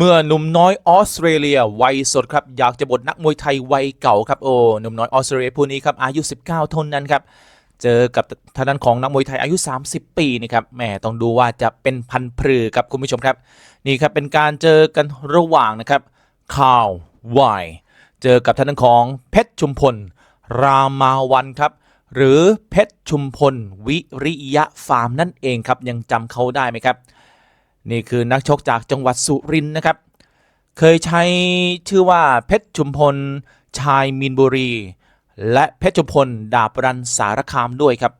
เมื่อหนุ่มน้อยออสเตรเลียวัยสดครับอยากจะบทนักมวยไทยวัยเก่าครับโอ้หนุ่มน้อยออสเตรเลียผู้นี้ครับอายุ 19เท่านั้นครับเจอกับทางด้านของนักมวยไทยอายุ 30 ปีนี่ครับแหมต้องดูว่าจะเป็นพันพรือครับคุณผู้ชมครับ นี่ครับเป็นการเจอกันระหว่างนะครับคาววายเจอกับทางด้านของเพชรชุมพล รามาวันครับหรือเพชรชุมพล วิริยะฟาร์มนั่นเองครับยังจำเขาได้ไหมครับ นี่คือนักชกจากจังหวัดสุรินทร์นะครับ เคยใช้ชื่อว่าเพชรชุมพลชายมีนบุรี และเพชรชุมพลดาบรันสารคามด้วยครับ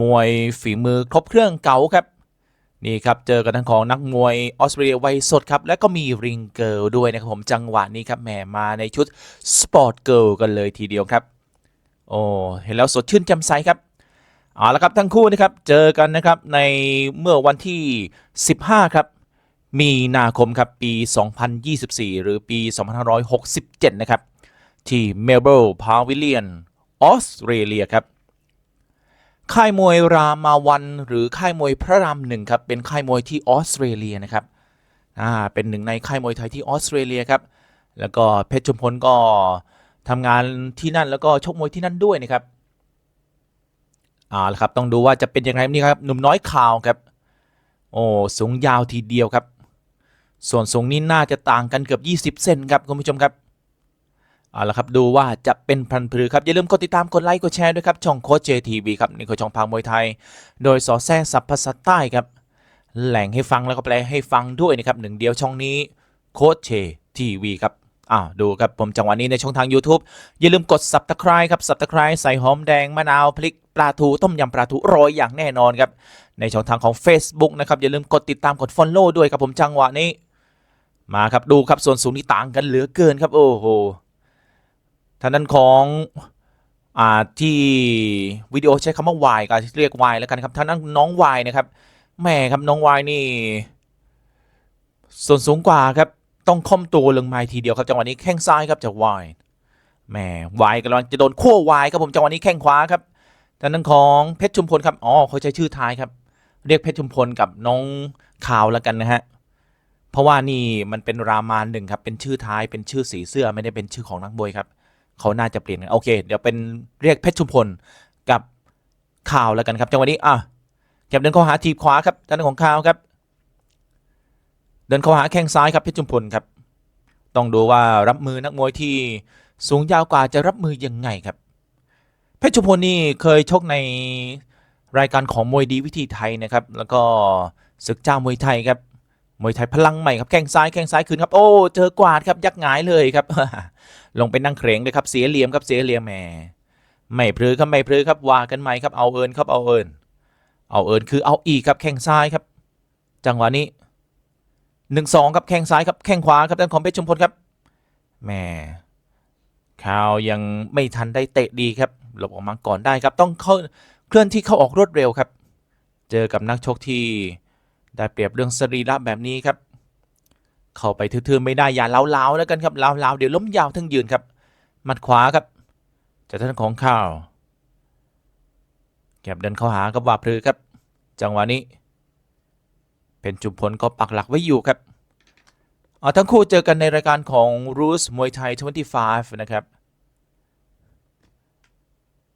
มวยฝีมือครบเครื่องเก๋าครับ นี่ครับเจอกันทั้งของนักมวยออสเตรเลียวัยสดครับ และก็มีริงเกิลด้วยนะครับผมจังหวะนี้ครับแหมมาในชุดสปอร์ตเกิลกันเลยทีเดียวครับ โอ้เห็นแล้วสดชื่นแจ่มใสครับ เอาละครับทั้งคู่นะครับเจอกันนะครับในเมื่อวันที่ 15 ครับ มีนาคมครับปี 2024 หรือปี 2567 นะครับ ที่เมลเบิลพาวิเลียนออสเตรเลียครับ ค่ายมวยรามาวัน หรือค่ายมวยพระรามหนึ่งครับ เป็นค่ายมวยที่ออสเตรเลียนะครับอ่าเป็นหนึ่งในค่ายมวยไทยที่ออสเตรเลียครับ แล้วก็เพชรชุมพลก็ทำงานที่นั่นแล้วก็ชกมวยที่นั่นด้วยนะครับ อาละครับต้องดูว่าจะเป็นยังไงนี่ครับหนุ่มน้อยข่าวครับ โอ้สูงยาวทีเดียวครับ ส่วนสูงนี้น่าจะต่างกันเกือบ 20 เซนครับคุณผู้ชมครับเอาละครับดูว่าจะเป็นพันธุ์พือครับ อย่าลืมกดติดตามกดไลค์กดแชร์ด้วยครับ ช่องโค้ชเจทีวีครับนี่คือช่องพางมวยไทย โดยสอแซ่สับภาษาใต้ครับ แหล่งให้ฟังแล้วก็แปลให้ฟังด้วยนะครับหนึ่งเดียวช่องนี้โค้ชเจทีวีครับ อ้าวดูครับผมจังหวะนี้ในช่องทาง YouTube อย่าลืมกด subscribe ครับ subscribe ใส่หอมแดงมะนาวพริกปลาทูต้มยำปลาทูโรยอย่างแน่นอนครับ ในช่องทางของ Facebook นะครับอย่าลืมกดติดตามกด Follow ด้วยครับผมจังหวะนี้ มาครับดูครับส่วนสูงนี่ต่างกันเหลือเกินครับ โอ้โหทางด้านของอ่าที่วิดีโอใช้คำว่าวายก็เรียกวายแล้วกันครับทางด้านน้องวายนะครับแม่ครับน้องวายนี่ ส่วนสูงกว่าครับ ต้องค่อมตัวลงมาทีเดียวครับจังหวะนี้แข้งซ้ายครับจากวายแหมวายกำลังจะโดนขั้ววายครับผมจังหวะนี้แข้งขวาครับทางด้านของเพชรชุมพลครับอ๋อเขาใช้ชื่อท้ายครับ เรียกเพชรชุมพลกับน้องข่าวแล้วกันนะฮะเพราะว่านี่มันเป็นรามานหนึ่งครับเป็นชื่อท้ายเป็นชื่อสีเสื้อไม่ได้เป็นชื่อของนักบวยครับเขาน่าจะเปลี่ยนกันโอเค เดี๋ยวเป็นเรียกเพชรชุมพลกับข่าวแล้วกันครับจังหวะนี้อะแกบเดินเข้าหาทีบขวาครับด้านของข่าวครับ เดินเข้าหาแข้งซ้ายครับเพชรจุมพลครับ ต้องดูว่ารับมือนักมวยที่สูงยาวกว่าจะรับมือยังไงครับ เพชรจุมพลนี่เคยชกในรายการของมวยดีวิธีไทยนะครับ แล้วก็ศึกเจ้ามวยไทยครับ มวยไทยพลังใหม่ครับแข้งซ้ายแข้งซ้ายคืนครับ โอ้เจอกวาดครับยักหงายเลยครับ ลงไปนั่งเครงเลยครับเสียเหลี่ยมครับเสียเหลี่ยมแหมไม่พลือครับไม่พลือครับว่ากันใหม่ครับเอาเอินครับเอาเอินเอาเอินคือเอาอีกครับแข้งซ้ายครับ จังหวะนี้ หนึ่งสองครับแข้งซ้ายครับแข้งขวาครับด้านของเพชรชุมพลครับแม่ข่าวยังไม่ทันได้เตะดีครับหลบออกมาก่อนได้ครับต้องเข้าเคลื่อนที่เข้าออกรวดเร็วครับ เจอกับนักชกที่ได้เปรียบเรื่องสรีระแบบนี้ครับ เข้าไปทื่อๆไม่ได้อย่าเล้าๆแล้วกันครับเล้าๆเดี๋ยวล้มยาวทั้งยืนครับมัดขวาครับจากท่านของข่าว แก็บเดินเข้าหากับว่าพลือครับ จังหวะนี้ เป็นจุมพลก็ปักหลักไว้อยู่ครับเอทั้งคู่เจอกันในรายการของ Rules มวยไทย 25 นะครับ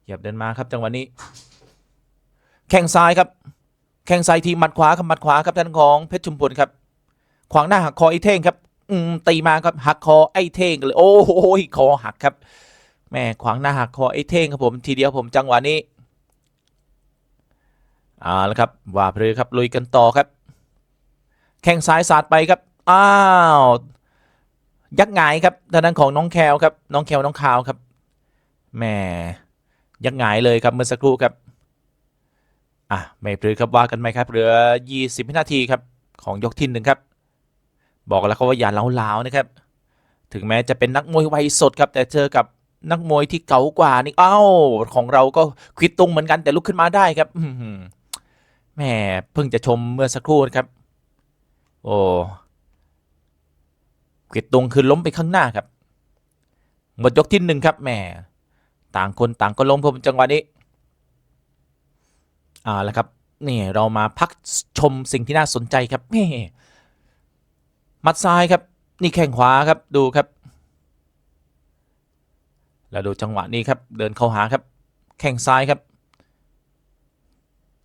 หยียบเดินมาครับจังหวะนี้ แข้งซ้ายครับ แข้งซ้ายทีมัดขวาครับมัดขวาครับท่านของเพชรชุมพลครับ ขวางหน้าหักคอไอ้เท่งครับ อืมตีมาครับหักคอไอ้เท่งเลย โอ้โหคอหักครับแม่ขวางหน้าหักคอไอ้เท่งครับผมทีเดียวผมจังหวะนี้เอาละครับว่าเพลอครับลุยกันต่อครับ แข้งซ้ายสาดไปครับ อ้าว ยักษ์หงายครับทางด้านของน้องแคลครับ น้องแคลน้องคาวครับ แหม่ยักษ์หงายเลยครับเมื่อสักครู่ครับ อะไม่ปลือครับว่ากันไหมครับ เหลือ 20วินาทีครับของยกที่หนึ่งครับ บอกแล้วเขาว่าอย่าเล้าๆนะครับ ถึงแม้จะเป็นนักมวยวัยสดครับ แต่เจอกับนักมวยที่เก่ากว่านี่ เอ้า ของเราก็ควิดตุงเหมือนกันแต่ลุกขึ้นมาได้ครับแหมเพิ่งจะชมเมื่อสักครู่ครับ โอ้เกวีดตรงคือล้มไปข้างหน้าครับ หมดยกที่หนึ่งครับแหมต่างคนต่างก็ล้มผมจังหวะนี้อ่าแล้วครับนี่เรามาพักชมสิ่งที่น่าสนใจครับแม่มัดซ้ายครับ นี่แข้งขวาครับดูครับ แล้วดูจังหวะนี้ครับ เดินเข้าหาครับ แข้งซ้ายครับ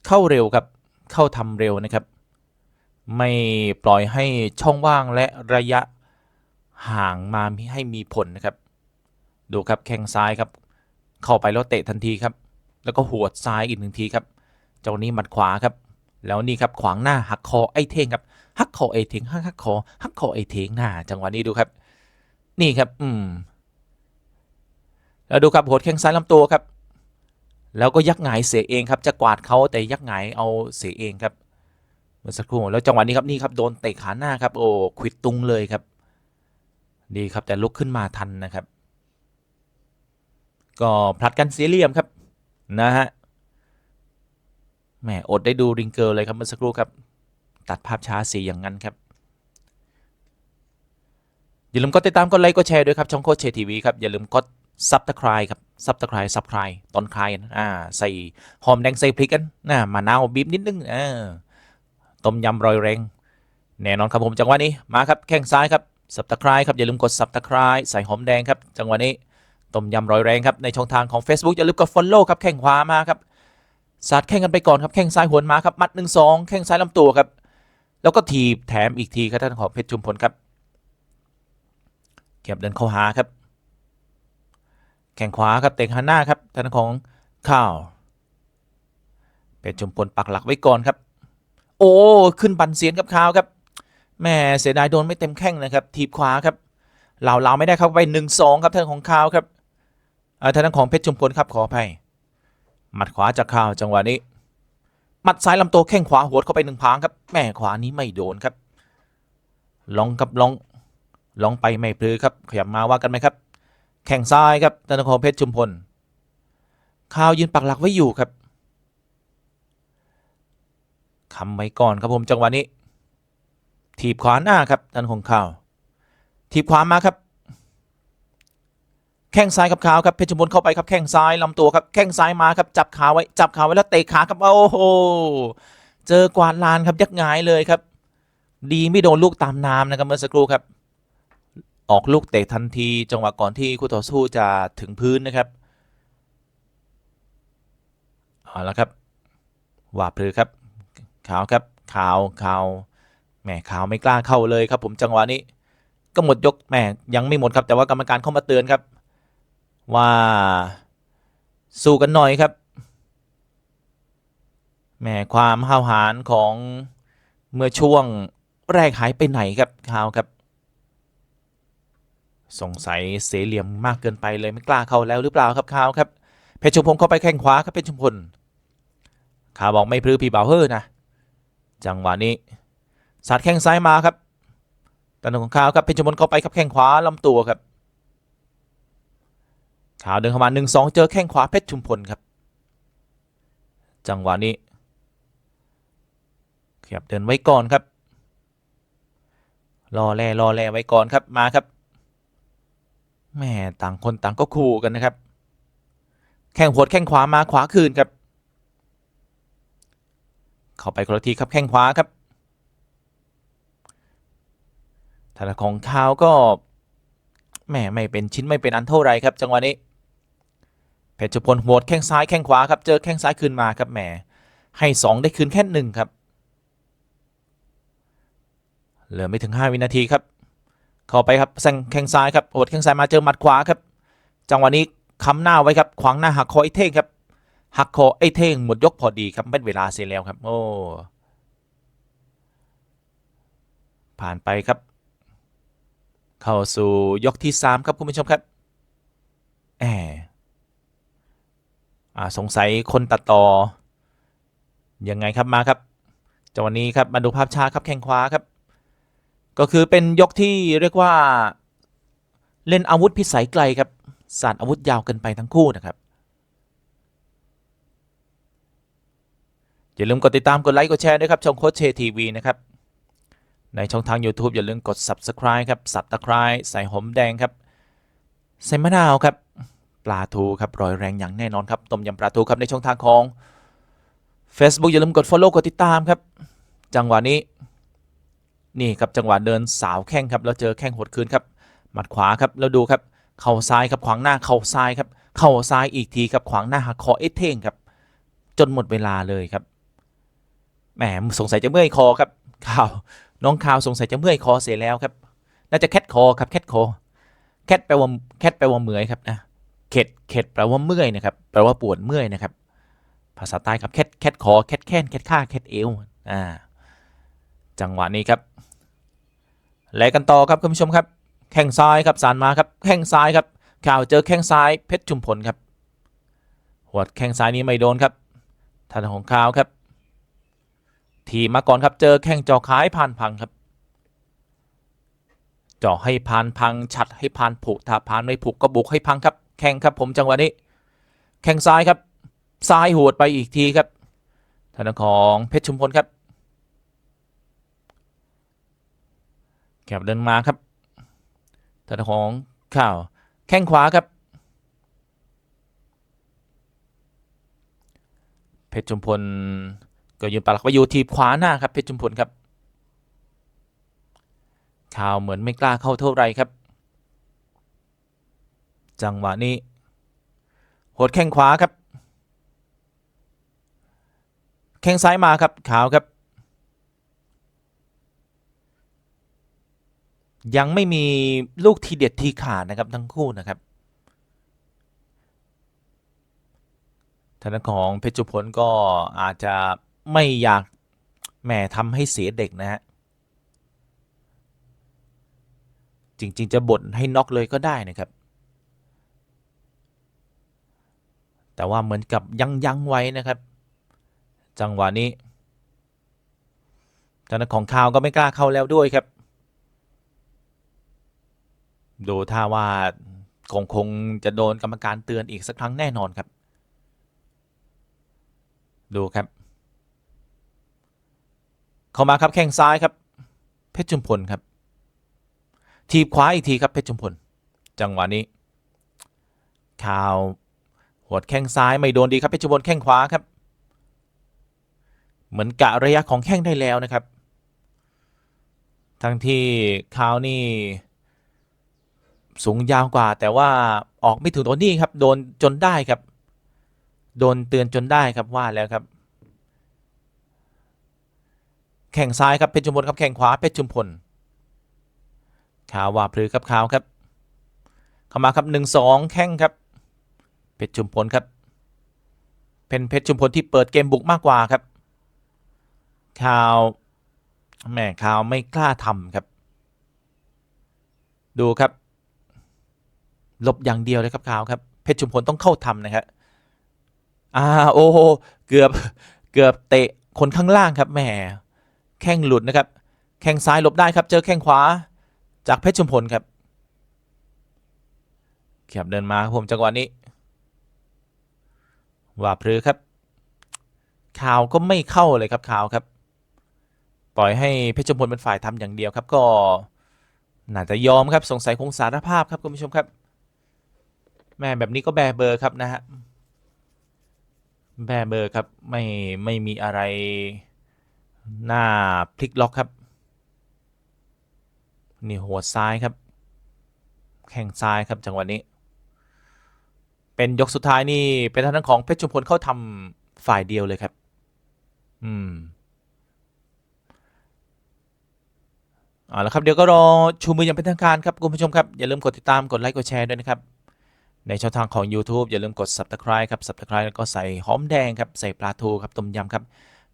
เข้าเร็วครับ เข้าทำเร็วนะครับ ไม่ปล่อยให้ช่องว่างและระยะห่างมาให้มีผลนะครับ ดูครับแข้งซ้ายครับ เข้าไปแล้วเตะทันทีครับ แล้วก็หัวดซ้ายอีกหนึ่งทีครับ เจ้านี้หมัดขวาครับ แล้วนี่ครับขวางหน้าหักคอไอ้เท่งครับหักคอไอ้เท่งหักหักคอหักคอไอ้เท่งหน้า จังหวะนี้ดูครับ นี่ครับ อืมแล้วดูครับหัวดแข้งซ้ายลำตัวครับ แล้วก็ยักหงายเสียเองครับ จะกวาดเขาแต่ยักหงายเอาเสียเองครับ มื่อสักครู่แล้วจังหวะนี้ครับนี่ครับโดนเตะขาหน้าครับโอ้ควิดตุงเลยครับ ดีครับแต่ลุกขึ้นมาทันนะครับ ก็ผลัดกันเสียเหลี่ยมครับนะฮะแหมอดได้ดูริงเกิลเลยครับเมื่อสักครู่ครับ ตัดภาพช้าสีอย่างนั้นครับอย่าลืมกดติดตามกดไลค์กดแชร์ด้วยครับช่องโคชเชทีวีครับอย่าลืมกดซับตะไคร้ครับซับตะไคร้ซับไคร้ตอนคลายอ่าใส่หอมแดงใส่พริกกันนะมะนาวบีบนิดนึงเออ ต้มยำรอยแรงแน่นอนครับผมจังหวะนี้มาครับแข้งซ้ายครับสับตะไคร้ครับอย่าลืมกดสับตะไคร้ใส่หอมแดงครับจังหวะนี้ต้มยำรอยแรงครับในช่องทางของ Facebook อย่าลืมกด Follow ครับแข้งขวามาครับสาดแข้งกันไปก่อนครับแข้งซ้ายหวนมาครับมัดหนึ่งสองแข้งซ้ายลำตัวครับ แล้วก็ถีบแถมอีกทีครับท่านของเพชรชุมพลครับเก็บเดินเข้าหาครับ แข้งขวาครับเตะหันหน้าครับท่านของข้าวเพชรชุมพลปักหลักไว้ก่อนครับ โอ้ ขึ้นบันเสียนกับข้าวครับแม่เสียดายโดนไม่เต็มแข้งนะครับ ทีบขวาครับเหล่าเราไม่ได้เข้าไปหนึ่งสองครับท่านของข้าวครับท่านของเพชรชุมพลครับขออภัยหมัดขวาจากข้าวจังหวะนี้หมัดซ้ายลำตัวแข้งขวาหัวดเข้าไปหนึ่งพางครับแม่ขวานี้ไม่โดนครับ ลองครับลองลองไปไม่พลือครับ ขยับมาว่ากันไหมครับ แข้งซ้ายครับท่านของเพชรชุมพลข้าวยืนปักหลักไว้อยู่ครับ คำไว้ก่อนครับผมจังหวะนี้ ถีบขวาหน้าครับท่านของข้าว ถีบขวามาครับ แข้งซ้ายกับขาวครับเพชรบุญเข้าไปครับแข้งซ้ายลำตัวครับแข้งซ้ายมาครับจับขาไว้จับขาไว้แล้วเตะขาครับโอ้โหเจอกวาดลานครับยักงายเลยครับ ดีไม่โดนลูกตามน้ำนะครับเมื่อสักครู่ครับ ออกลูกเตะทันที จังหวะก่อนที่คู่ต่อสู้จะถึงพื้นนะครับเอาละครับว่าพลือครับ ขาวครับขาวขาวแหมขาวไม่กล้าเข้าเลยครับ ผมจังหวะนี้ ก็หมดยกแหมยังไม่หมดครับ แต่ว่ากรรมการเข้ามาเตือนครับ ว่าสู้กันหน่อยครับแหมความห้าวหาญของเมื่อช่วงแรกหายไปไหนครับขาวครับ สงสัยเสียเหลี่ยมมากเกินไปเลยไม่กล้าเข้าแล้วหรือเปล่าครับขาวครับเพชรชุมพลเข้าไปแข้งขวาครับเพชรชุมพลขาวบอกไม่พลือพี่บ่าวเฮ้อนะ จังหวะนี้สาดแข้งซ้ายมาครับตันของขาวครับเพชรมนต์เข้าไปครับแข้งขวาลำตัวครับขาวเดินเข้ามาหนึ่งสองเจอแข้งขวาเพชรชุมพลครับ จังหวะนี้ขยับเดินไว้ก่อนครับ รอแลรอแลไว้ก่อนครับมาครับแม่ต่างคนต่างก็คู่กันนะครับ แข้งหัวดแข้งขวามาขวาคืนครับ เข้าไปคนละทีครับแข้งขวาครับทางของข้าวก็แหม่ไม่เป็นชิ้นไม่เป็นอันเท่าไรครับ จังหวะนี้ เพชรพลหวดแข้งซ้ายแข้งขวาครับเจอแข้งซ้ายคืนมาครับแหมให้สองได้คืนแค่หนึ่งครับ เหลือไม่ถึง 5 วินาทีครับ เข้าไปครับแซงแข้งซ้ายครับหวดแข้งซ้ายมาเจอหมัดขวาครับ จังหวะนี้ค้ำหน้าไว้ครับขวางหน้าหักคอไอเท่งครับ หักคอไอ้เท่งหมดยกพอดีครับเป็นเวลาเสียแล้วครับ โอ้ ผ่านไปครับ เข้าสู่ยกที่ 3 ครับคุณผู้ชมครับแอบอ่าสงสัยคนตัดต่อ ยังไงครับมาครับจังหวะนี้ครับมาดูภาพช้าครับแข้งขวาครับ ก็คือเป็นยกที่เรียกว่า เล่นอาวุธพิสัยไกลครับสาดอาวุธยาวเกินไปทั้งคู่นะครับ อย่าลืมกดติดตามกดไลค์กดแชร์ด้วยครับช่องโคชเชทีวีนะครับในช่องทาง YouTube อย่าลืมกด Subscribe ครับ Subscribe ใส่หอมแดงครับใส่มะนาวครับปลาทูครับรอยแรงอย่างแน่นอนครับต้มยำปลาทูครับในช่องทางของ Facebook อย่าลืมกด Follow กดติดตามครับ จังหวะนี้นี่ครับจังหวะเดินสาวแข้งครับแล้วเจอแข้งหดคืนครับหมัดขวาครับแล้วดูครับเข่าซ้ายครับขวางหน้าเข่าซ้ายครับเข่าซ้ายอีกทีครับขวางหน้าหักคอเอเท่งครับจนหมดเวลาเลยครับ แหมสงสัยจะเมื่อยคอครับข่าวน้องข่าวสงสัยจะเมื่อยคอเสียแล้วครับ น่าจะแคทคอครับแคทคอแคทแปลว่าแคทแปลว่าเมื่อยครับนะเข็ดเข็ดแปลว่าเมื่อยนะครับแปลว่าปวดเมื่อยนะครับ ภาษาใต้ครับแคทแคทคอแคทแค้นแคทข้าแคทเอวอ่าจังหวะนี้ครับแลกกันต่อครับคุณผู้ชมครับแข้งซ้ายครับสานมาครับแข้งซ้ายครับข่าวเจอแข้งซ้ายเพชรชุมพลครับหัวแข้งซ้ายนี้ไม่โดนครับทางของข่าวครับ ทีมาก่อนครับเจอแข้งจอขายผ่านพังครับเจาะให้ผ่านพังฉัดให้ผ่านผุถ้าผ่านไม่ผุก็บุกให้พังครับ แข้งครับผมจังหวะนี้ แข้งซ้ายครับ ซ้ายหวดไปอีกทีครับทางของเพชรชุมพลครับแคบเดินมาครับทางของข่าว แข้งขวาครับ เพชรชุมพล ก็ยืนปลักไว้อยู่ทีบขวาหน้าครับเพชรชุมพลครับข่าวเหมือนไม่กล้าเข้าเท่าไรครับ จังหวะนี้หดแข้งขวาครับ แข้งซ้ายมาครับขาวครับ ยังไม่มีลูกทีเด็ดทีขาดนะครับทั้งคู่นะครับทางด้านของเพชรจุพลก็อาจจะ ไม่อยากแหมทำให้เสียเด็กนะฮะจริง ๆ จะบ่นให้น็อกเลยก็ได้นะครับ แต่ว่าเหมือนกับยังยั้งไว้นะครับ จังหวะนี้ทางด้านของข่าวก็ไม่กล้าเข้าแล้วด้วยครับ ดูท่าว่าคงคงจะโดนกรรมการเตือนอีกสักครั้งแน่นอนครับ ดูครับ เข้ามาครับแข้งซ้ายครับ เพชรจุมพลครับ ทีบขวาอีกทีครับเพชรจุมพล จังหวะนี้ข่าวหัวดแข้งซ้ายไม่โดนดีครับเพชรจุมพลแข้งขวาครับ เหมือนกะระยะของแข้งได้แล้วนะครับ ทั้งที่ข่าวนี่สูงยาวกว่าแต่ว่าออกไม่ถึงตัวนี้ครับ โดนจนได้ครับ โดนเตือนจนได้ครับว่าแล้วครับ แข่งซ้ายครับเพชรชุมพลครับแข่งขวาเพชรชุมพลขาวว่าพลือครับขาวครับ เข้ามาครับหนึ่งสองแข่งครับเพชรชุมพลครับ เป็นเพชรชุมพลที่เปิดเกมบุกมากกว่าครับข่าวแหม่ข่าวไม่กล้าทำครับ ดูครับ ลบอย่างเดียวเลยครับขาวครับ เพชรชุมพลต้องเข้าทำนะครับอ่าโอ้โหเกือบเกือบเตะคนข้างล่างครับแหม แข้งหลุดนะครับ แข้งซ้ายหลบได้ครับเจอแข้งขวาจากเพชรชุมพลครับขียบเดินมาครับผมจังหวะนี้ ว่าพลือครับข่าวก็ไม่เข้าเลยครับข่าวครับ ปล่อยให้เพชรชุมพลเป็นฝ่ายทำอย่างเดียวครับก็น่าจะยอมครับสงสัยคงสารภาพครับคุณผู้ชมครับ แม่แบบนี้ก็แบเบอร์ครับนะฮะแบเบอร์ครับไม่ไม่มีอะไร หน้าพลิกล็อกครับ นี่หัวซ้ายครับ แข้งซ้ายครับจังหวะนี้ เป็นยกสุดท้ายนี่เป็นทางด้านของเพชรชุมพลเข้าทำฝ่ายเดียวเลยครับ อืมเอาละครับเดี๋ยวก็รอชูมืออย่างเป็นทางการครับคุณผู้ชมครับ อย่าลืมกดติดตามกดไลค์กดแชร์ด้วยนะครับ ในช่องทางของ YouTube อย่าลืมกด Subscribe ครับ Subscribe แล้วก็ใส่หอมแดงครับ ใส่ปลาทูครับต้มยำครับ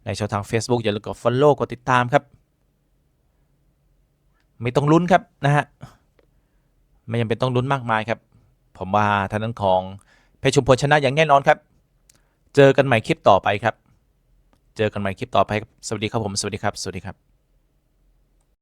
ในช่องทาง Facebook อย่าลืมกด Follow กดติดตามครับ ไม่ต้องลุ้นครับนะฮะไม่จำเป็นต้องลุ้นมากมายครับ ผมว่าทางนั้นของเพชรชุมพลชนะอย่างแน่นอนครับ เจอกันใหม่คลิปต่อไปครับ เจอกันใหม่คลิปต่อไปครับ สวัสดีครับผม สวัสดีครับ สวัสดีครับ